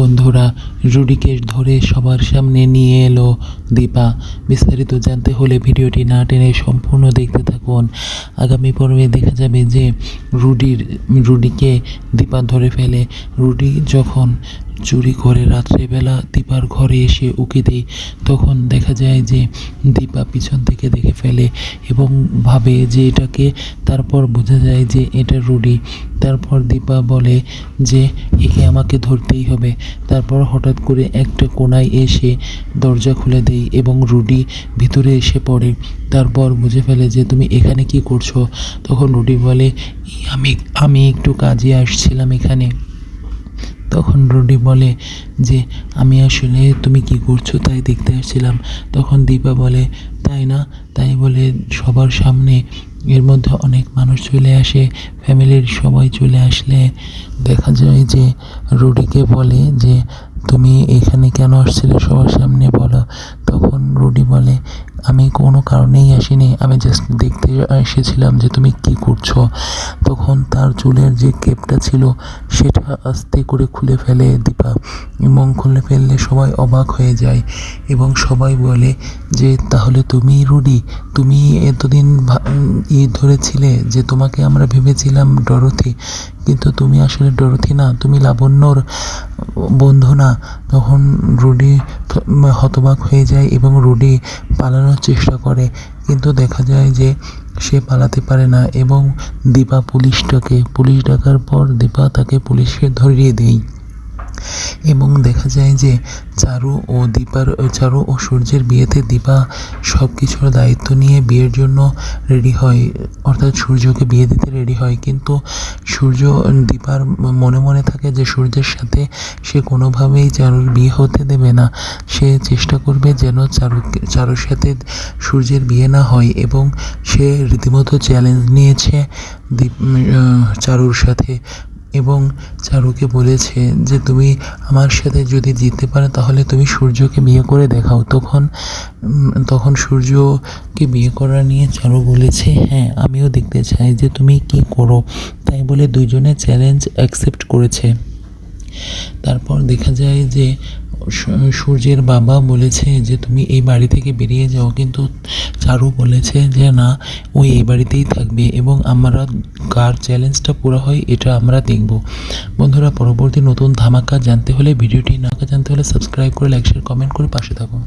বন্ধুরা রুডিকে ধরে সবার সামনে নিয়ে এলো দীপা। বিস্তারিত জানতে হলে ভিডিওটি না টেনে সম্পূর্ণ দেখতে থাকুন। আগামী পর্বে দেখা যাবে যে রুডির রুডিকে দীপা ধরে ফেলে। রুডি যখন চুরি করে রাত্রেবেলা দীপার ঘরে এসে উকি দেয়। তখন দেখা যায় যে দীপা পিছন থেকে দেখে ফেলে এবং ভাবে যে এটাকে, তারপর বোঝা যায় যে এটা রুডি। তারপর দীপা বলে যে একে আমাকে ধরতেই হবে। তারপর হঠাৎ করে একটা কোনায় এসে দরজা খুলে দেই এবং রুডি ভিতরে এসে পড়ে। তারপর বুঝে ফেলে যে তুমি এখানে কি করছ? তখন রুডি বলে আমি আমি একটু কাজে আসছিলাম এখানে। তখন রুডি বলে যে, আমি আসলে তুমি কি করছ? তাই দেখতে আসছিলাম। তখন দীপা বলে, তাই না? তাই বলে সবার সামনে এর মধ্যে অনেক মানুষ চলে আসে, ফ্যামিলির সবাই চলে আসলে দেখা যায় যে রুডিকে বলে যে, তুমি এখানে কেন আসছিলে সবার সামনে? বলো তখন রুডি বলে আমি কোনো কারণেই আসিনি আমি জাস্ট দেখতে এসেছিলাম যে তুমি কি করছ। তখন তার চুলের যে কেপটা ছিল সেটা আস্তে করে খুলে ফেলে দীপা। এবং খুলে ফেললে সবাই অবাক হয়ে যায় এবং সবাই বলে যে তাহলে তুমি রুডি? তুমি এতদিন ভা- উম, ই ধরেছিলে যে তোমাকে আমরা ভেবেছিলাম ডরথি। কিন্তু তুমি আসলে ডরথি না তুমি লাবণ্যর বন্ধু না। তখন রুডি হতবাক হয়ে যায় এবং রুডি পালানোর চেষ্টা করে, কিন্তু দেখা যায় যে সে পালাতে পারে না এবং দীপা পুলিশটাকে, পুলিশ ডাকার পর দীপা তাকে পুলিশকে ধরিয়ে দেয়। এবং দেখা যায় যে চারু ও দীপার, চারু ও সূর্যের বিয়েতে দীপা সব কিছুর দায়িত্ব নিয়ে বিয়ের জন্য রেডি হয়। অর্থাৎ সূর্যকে বিয়ে দিতে রেডি হয়। কিন্তু সূর্য, দীপার মনে মনে থাকে যে সূর্যের সাথে সে কোনোভাবেই চারুর বিয়ে হতে দেবে না। সে চেষ্টা করবে যেন চারুকে, চারুর সাথে সূর্যের বিয়ে না হয় এবং সে রীতিমতো চ্যালেঞ্জ নিয়েছে দীপ চারুর সাথে। এবং চারুকে বলেছে যে, তুমি আমার সাথে যদি জিততে পারো, তাহলে তুমি সূর্যকে বিয়ে করে দেখাও। তখন তখন সূর্যকে বিয়ে করা নিয়ে চারু বলেছে হ্যাঁ আমিও দেখতে চাই যে তুমি কি করো। তাই বলে দুজনে চ্যালেঞ্জ অ্যাকসেপ্ট করেছে। তারপর দেখা যায় যে সূর্যের বাবা বলেছে যে, তুমি এই বাড়ি থেকে বেরিয়ে যাও। কিন্তু চারু বলেছে যে, না, ও এই বাড়িতেই থাকবে এবং আমরা কার চ্যালেঞ্জটা পুরো হয়, এটা আমরা দেখব। বন্ধুরা, পরবর্তী নতুন ধামাকা জানতে হলে ভিডিওটি না জানতে হলে সাবস্ক্রাইব করে, লাইক, শেয়ার, কমেন্ট করে পাশে থাকুন।